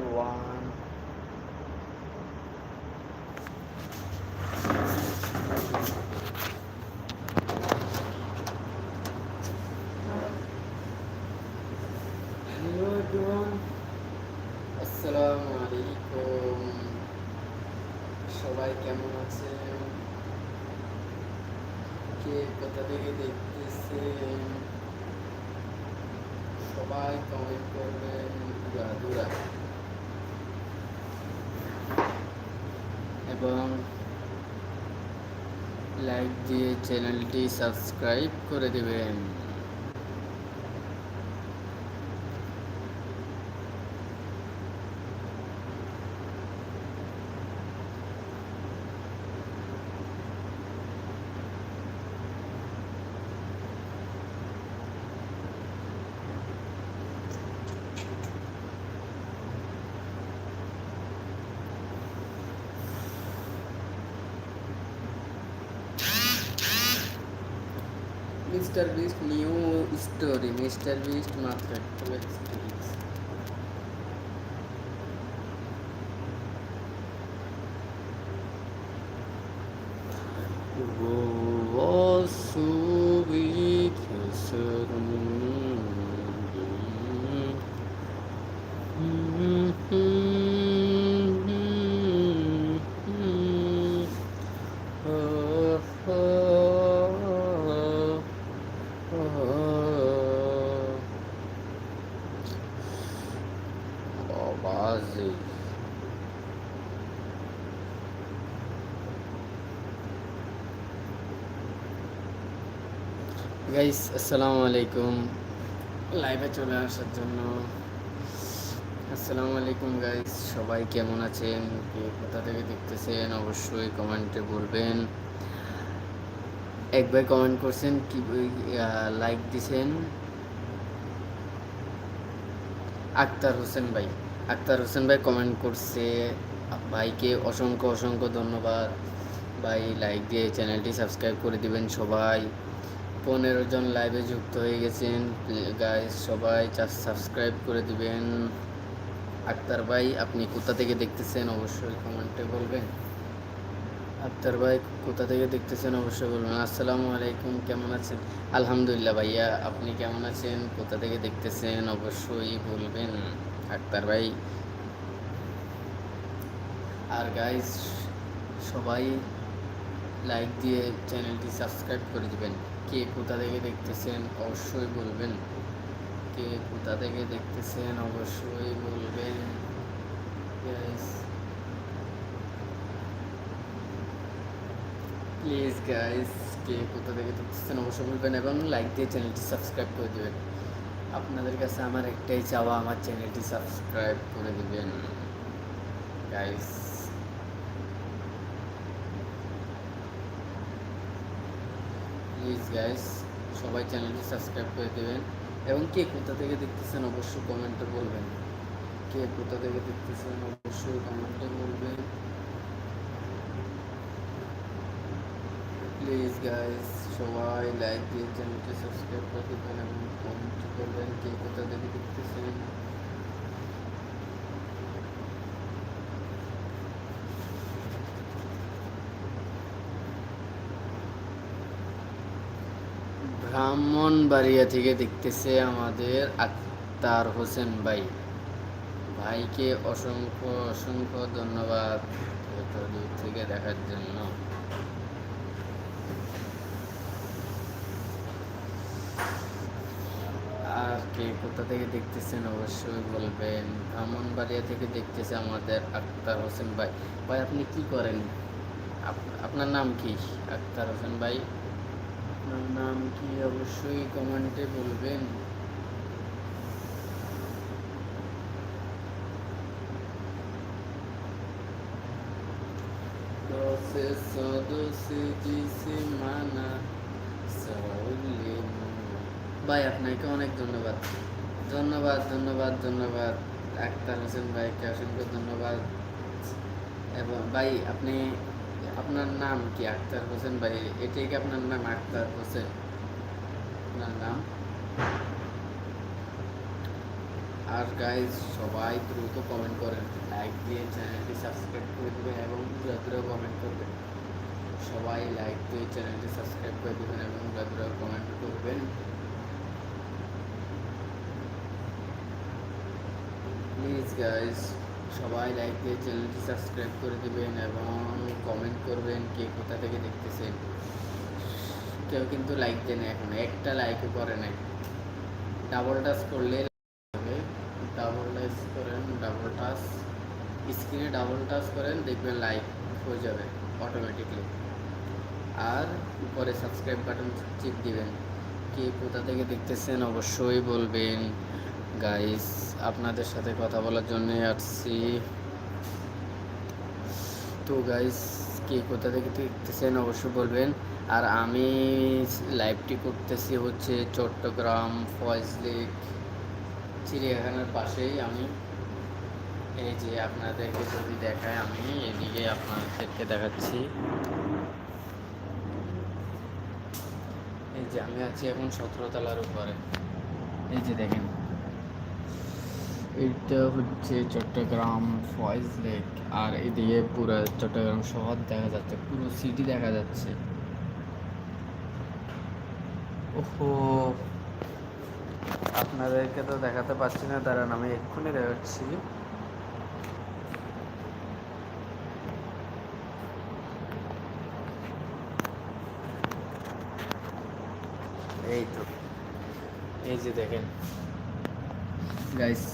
everyone. Hello everyone. Assalamu alaikum. সবাই কেমন আছেন কে কোথা থেকে দেখতেছেন সবাই কমেন্ট করবেন দুরা দুরা এবং লাইক দিয়ে চ্যানেলটি সাবস্ক্রাইব করে দেবেন। Mister Beast new story Mister Beast मात्र वो গাইস আসসালামু আলাইকুম লাইভে চলে আসার জন্য। আসসালামু আলাইকুম গাইস সবাই কেমন আছেন? কে কোথা থেকে দেখতেছেন? অবশ্যই কমেন্টে বলবেন। একবার কমেন্ট করছেন, কি লাইক দিছেন? আক্তার হোসেন ভাই। আক্তার হোসেন ভাই কমেন্ট করছে, ভাইকে অসংখ্য অসংখ্য ধন্যবাদ। ভাই লাইক দিয়ে চ্যানেলটি সাবস্ক্রাইব করে দিবেন সবাই। পনেরো জন লাইভে যুক্ত হয়ে গেছেন। গাইস সবাই সাবস্ক্রাইব করে দিবেন। আক্তার ভাই, আপনি কোথা থেকে দেখতেছেন? অবশ্যই কমেন্টে বলবেন। আক্তার ভাই, কোথা থেকে দেখতেছেন? অবশ্যই বলবেন। আসসালামু আলাইকুম, কেমন আছেন? আলহামদুলিল্লাহ ভাইয়া, আপনি কেমন আছেন? কোথা থেকে দেখতেছেন? অবশ্যই বলবেন। আক্তার ভাই। আর গাইস সবাই লাইক দিয়ে চ্যানেলটি সাবস্ক্রাইব করে দিবেন। কে কোথা থেকে দেখতেছেন অবশ্যই বলবেন। কে কোথা থেকে দেখতেছেন অবশ্যই বলবেন। প্লিজ গাইস কে কোথা থেকে দেখতেছেন অবশ্যই বলবেন এবং লাইক দিয়ে চ্যানেলটি সাবস্ক্রাইব করে দেবেন। আপনাদের কাছে আমার একটাই চাওয়া, আমার চ্যানেলটি সাবস্ক্রাইব করে দিবেন। গাইস প্লিজ গাইস সবাই চ্যানেলটি সাবস্ক্রাইব করে দেবেন। এবং কে কোথা থেকে দেখতেছেন অবশ্যই কমেন্টে বলবেন। কে কোথা থেকে দেখতেছেন অবশ্যই কমেন্টে বলবেন। প্লিজ গাইস সবাই লাইক দিয়ে চ্যানেলটি সাবস্ক্রাইব করে দেবেন এবং কমেন্ট করবেন কে কোথা থেকে দেখতেছেন। ব্রাহ্মণবাড়িয়া থেকে দেখতেছে আমাদের আক্তার হোসেন ভাই। ভাইকে অসংখ্য অসংখ্য ধন্যবাদ এত দূর থেকে দেখার জন্য। আর কে কোথা থেকে দেখতেছেন অবশ্যই বলবেন। ব্রাহ্মণবাড়িয়া থেকে দেখতেছে আমাদের আক্তার হোসেন ভাই। ভাই, আপনি কি করেন? আপনার নাম কি? আক্তার হোসেন ভাই? আপনার নাম অবশ্যই কমেন্টে বলবেন। ভাই, আপনাকে অনেক ধন্যবাদ। ধন্যবাদ ধন্যবাদ ধন্যবাদ। আক্তার হোসেন ভাইকে অসংখ্য ধন্যবাদ। এবং ভাই, আপনি, আপনার নাম কি আক্তার হোসেন ভাই? এটাই কি আপনার নাম আক্তার হোসেন? আপনার আর গাইজ সবাই দ্রুত কমেন্ট করেন। লাইক দিয়ে চ্যানেলটি সাবস্ক্রাইব করে দেবেন এবং দ্রুত কমেন্ট করবেন। সবাই লাইক দিয়ে চ্যানেলটি সাবস্ক্রাইব করে দেবেন এবং দ্রুত কমেন্ট করবেন। প্লিজ গাইজ সবাই লাইক দিয়ে চ্যানেলটি সাবস্ক্রাইব করে দিবেন এবং কমেন্ট করবেন কে কোথা থেকে দেখতেছেন। কেউ কিন্তু লাইক দেয় না এখন। একটা লাইকও করে নাই। ডাবল টাচ করলে হবে ডাবল টাচ করেন ডাবল টাচ স্ক্রিনে ডাবল টাচ করেন, দেখবেন লাইক হয়ে যাবে অটোমেটিকলি আর উপরে সাবস্ক্রাইব বাটন চিপ দিবেন। কে কোথা থেকে দেখতেছেন অবশ্যই বলবেন। গাইস আপনাদের সাথে কথা বলার জন্য আসছি। তো গাইস কে কোথা থেকে দেখতেছেন অবশ্যই বলবেন। আর আমি লাইভটি করতেছি হচ্ছে চট্টগ্রাম ফয়েজ লেক চিড়িয়াখানার পাশেই আমি। এই যে আপনাদেরকে যদি দেখায় আমি, এদিকে আপনাদেরকে দেখাচ্ছি। এই যে আমি আছি এখন সতেরো তলার উপরে। এই যে দেখেন। এটা হচ্ছে চট্টগ্রাম ফয়েজ লেক আর এদিকে পুরো চট্টগ্রাম শহর দেখা যাচ্ছে, পুরো সিটি দেখা যাচ্ছে। ওহো। আপনাদেরকে তো দেখাতে পারছি না, দাঁড়ান আমি এক্ষুনি দেখাচ্ছি। এই তো, এই যে দেখেন। গাইস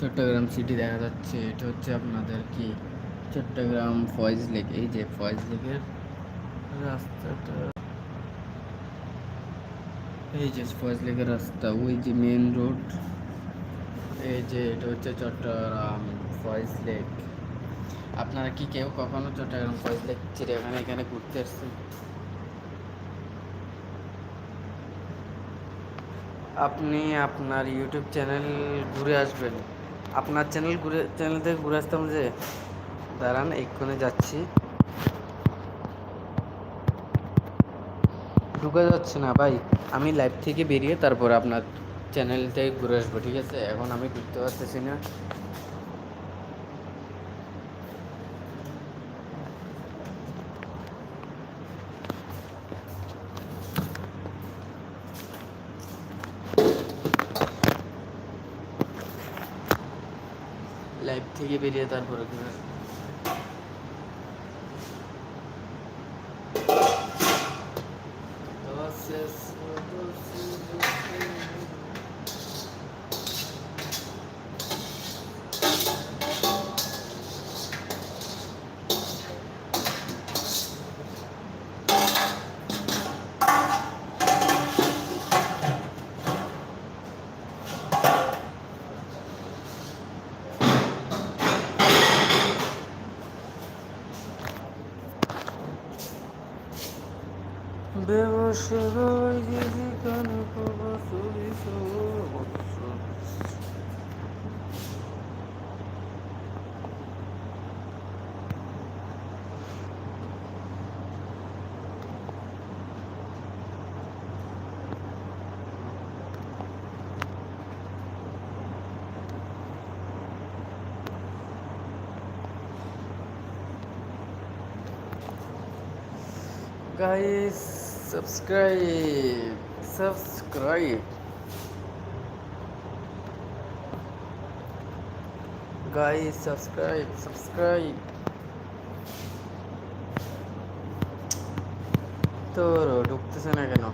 চট্টগ্রাম সিটি দেখা যাচ্ছে, এটা হচ্ছে আপনাদের কি? চট্টগ্রাম ফয়েজ লেক, এই যে ফয়েজ লেকের রাস্তাটা। এই যে ফয়েজ লেকের রাস্তা, ওই যে মেন রোড এই যে এটা হচ্ছে চট্টগ্রাম ফয়েজ লেক। আপনারা কি কেউ কখনো চট্টগ্রাম ফয়েজ লেক চিড়িয়াখানা এখানে ঘুরতে আসছেন? আপনি আপনার ইউটিউব চ্যানেল ঘুরে আসবেন। আপনার চ্যানেল ঘুরে চ্যানেল থেকে ঘুরে আসতাম যে, দাঁড়ান, এক্ষুনি যাচ্ছি। ঢুকা যাচ্ছে না, ভাই। আমি লাইভ থেকে বেরিয়ে তারপর আপনার চ্যানেল থেকে ঘুরে আসব, ঠিক আছে? এখন আমি ঢুকতে পারতেছি না। লাইভ থেকে বেরিয়ে তারপরে ঘুরে আসব। Guys subscribe subscribe guys subscribe subscribe তো ঢুকতেছে না কেন